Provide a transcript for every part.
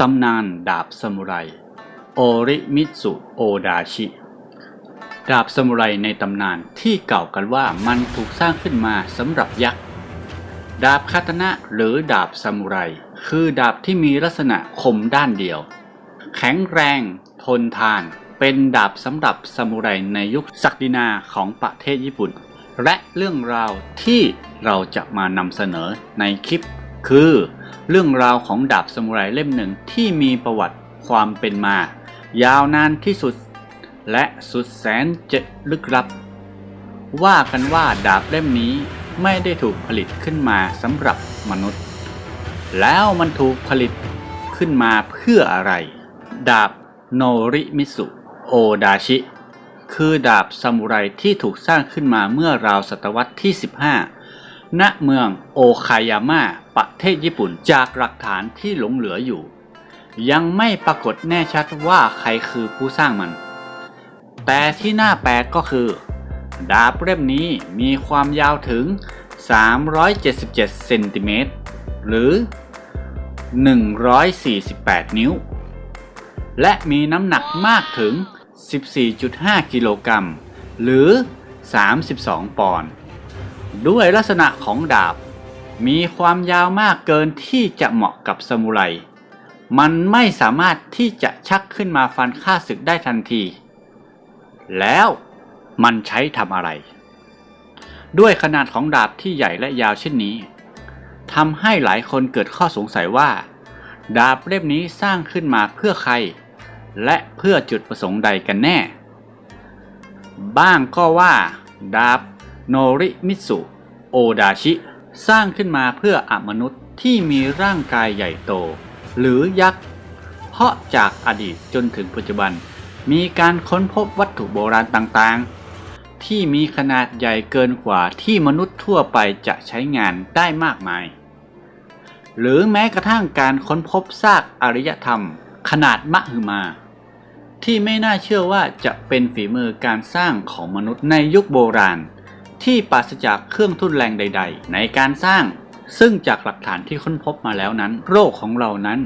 ตำนานดาบซามูไร โอริมิตสุโอดาชิ ดาบซามูไรในตำนานที่เก่ากันว่ามันถูกสร้างขึ้นมาสำหรับยักษ์ ดาบคาตนะหรือดาบซามูไร คือดาบที่มีลักษณะคมด้านเดียว แข็งแรง ทนทาน เป็นดาบสำหรับซามูไรในยุคศักดินาของประเทศญี่ปุ่น และเรื่องราวที่เราจะมานำเสนอในคลิปคือ เรื่องราวของดาบซามูไรเล่มหนึ่งที่มีประวัติความเป็นมา ยาวนานที่สุด และสุดแสนจะลึกลับ ว่ากันว่าดาบเล่มนี้ไม่ได้ถูกผลิตขึ้นมาสำหรับมนุษย์ แล้วมันถูกผลิตขึ้นมาเพื่ออะไร ดาบโนริมิสุโอดาชิ คือดาบซามูไรที่ถูกสร้างขึ้นมาเมื่อราวศตวรรษที่ 15 ณ เมืองโอคายาม่า เทศญี่ปุ่นจากหลักฐานที่หลงเหลืออยู่ ยังไม่ปรากฏแน่ชัดว่าใครคือผู้สร้างมัน แต่ที่น่าแปลกก็คือ ดาบเล่มนี้มีความยาวถึง 377 เซนติเมตรหรือ 148 นิ้ว และมีน้ำหนักมากถึง 14.5 กิโลกรัมหรือ 32 ปอนด์ด้วยลักษณะของดาบ มีความยาวมากเกินที่จะเหมาะกับซามูไร มันไม่สามารถที่จะชักขึ้นมาฟันฆ่าศึกได้ทันที แล้วมันใช้ทำอะไร ด้วยขนาดของดาบที่ใหญ่และยาวเช่นนี้ทำให้หลายคนเกิดข้อสงสัยว่า ดาบเล่มนี้สร้างขึ้นมาเพื่อใคร และเพื่อจุดประสงค์ใดกันแน่ บ้างก็ว่า ดาบโนริมิสุโอดาชิ สร้างขึ้นมาเพื่ออมนุษย์ที่มีร่างกายใหญ่โต หรือยักษ์ เพราะจากอดีตจนถึงปัจจุบัน มีการค้นพบวัตถุโบราณต่างๆ ที่มีขนาดใหญ่เกินกว่าที่มนุษย์ทั่วไปจะใช้งานได้มากมาย หรือแม้กระทั่งการค้นพบซากอารยธรรม ขนาดมหึมา ที่ไม่น่าเชื่อว่าจะเป็นฝีมือการสร้างของมนุษย์ในยุคโบราณ ที่ปราศจากเครื่องทุ่นแรงใด ๆ ในการสร้าง ซึ่งจากหลักฐานที่ค้นพบมาแล้วนั้น โรคของเรานั้น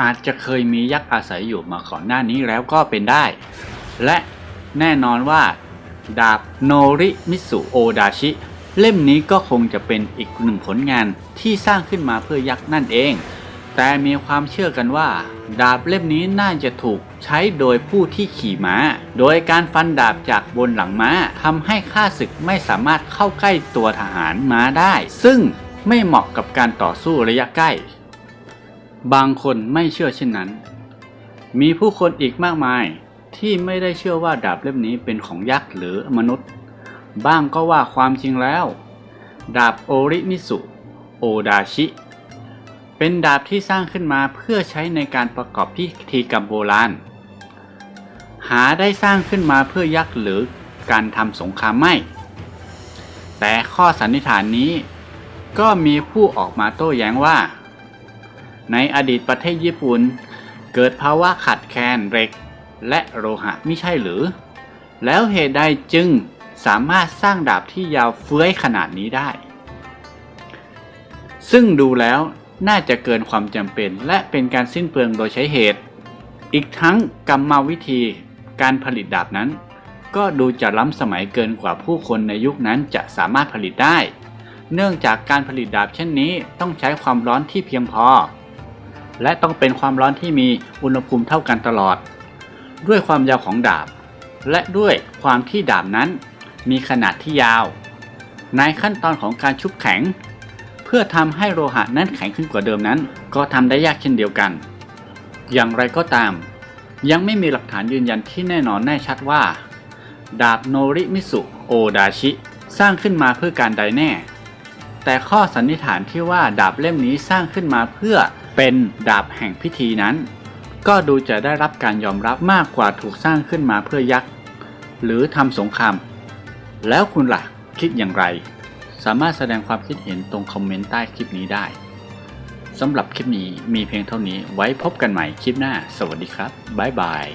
อาจจะเคยมียักษ์อาศัยอยู่มาก่อนหน้านี้แล้วก็เป็นได้ และแน่นอนว่า ดาบโนริมิสุโอดาชิ เล่มนี้ก็คงจะเป็นอีกหนึ่งผลงานที่สร้างขึ้นมาเพื่อยักษ์นั่นเอง แต่มีความเชื่อกันว่า ดาบเล่มนี้น่าจะถูก ใช้โดยผู้ที่ขี่ม้า โดยการฟันดาบจากบนหลังม้าทำให้ข้าศึกไม่สามารถเข้าใกล้ตัวทหารม้าได้ ซึ่งไม่เหมาะกับการต่อสู้ระยะใกล้ บางคนไม่เชื่อเช่นนั้น มีผู้คนอีกมากมายที่ไม่ได้เชื่อว่าดาบเล่มนี้เป็นของยักษ์หรือมนุษย์ บ้างก็ว่าความจริงแล้ว ดาบโอริมิสุ โอดาชิ เป็นดาบที่สร้างขึ้นมาเพื่อใช้ในการประกอบพิธีกรรมโบราณ หาได้สร้างขึ้นมาเพื่อยักษ์หรือการทำสงครามไม่ แต่ข้อสันนิษฐานนี้ก็มีผู้ออกมาโต้แย้งว่า ในอดีตประเทศญี่ปุ่น เกิดภาวะขาดแคลนเหล็กและโลหะไม่ใช่หรือ แล้วเหตุใดจึงสามารถสร้างดาบที่ยาวเฟื้อยขนาดนี้ได้ ซึ่งดูแล้วน่าจะเกินความจำเป็นและเป็นการสิ้นเปลืองโดยใช้เหตุ อีกทั้งกรรมวิธี การผลิตดาบนั้น ก็ดูจะล้ำสมัยเกินกว่าผู้คนในยุคนั้นจะสามารถผลิตได้ เนื่องจากการผลิตดาบเช่นนี้ต้องใช้ความร้อนที่เพียงพอ และต้องเป็นความร้อนที่มีอุณหภูมิเท่ากันตลอด ด้วยความยาวของดาบ และด้วยความที่ดาบนั้น มีขนาดที่ยาว ในขั้นตอนของการชุบแข็ง เพื่อทำให้โลหะนั้นแข็งขึ้นกว่าเดิมนั้น ก็ทำได้ยากเช่นเดียวกัน อย่างไรก็ตาม ยังไม่มีหลักฐานยืนยันที่แน่นอนแน่ชัดว่า ดาบโนริมิสุโอดาชิ สร้างขึ้นมาเพื่อการใดแน่ แต่ข้อสันนิษฐานที่ว่าดาบเล่มนี้สร้างขึ้นมาเพื่อเป็นดาบแห่งพิธีนั้น ก็ดูจะได้รับการยอมรับมากกว่าถูกสร้างขึ้นมาเพื่อยักษ์ หรือทำสงครามแล้วคุณล่ะคิดอย่างไร สามารถแสดงความคิดเห็นตรงคอมเมนต์ใต้คลิปนี้ได้ สำหรับคลิปนี้มีเพียงเท่านี้ไว้พบกันใหม่คลิปหน้า สวัสดีครับ บ๊ายบาย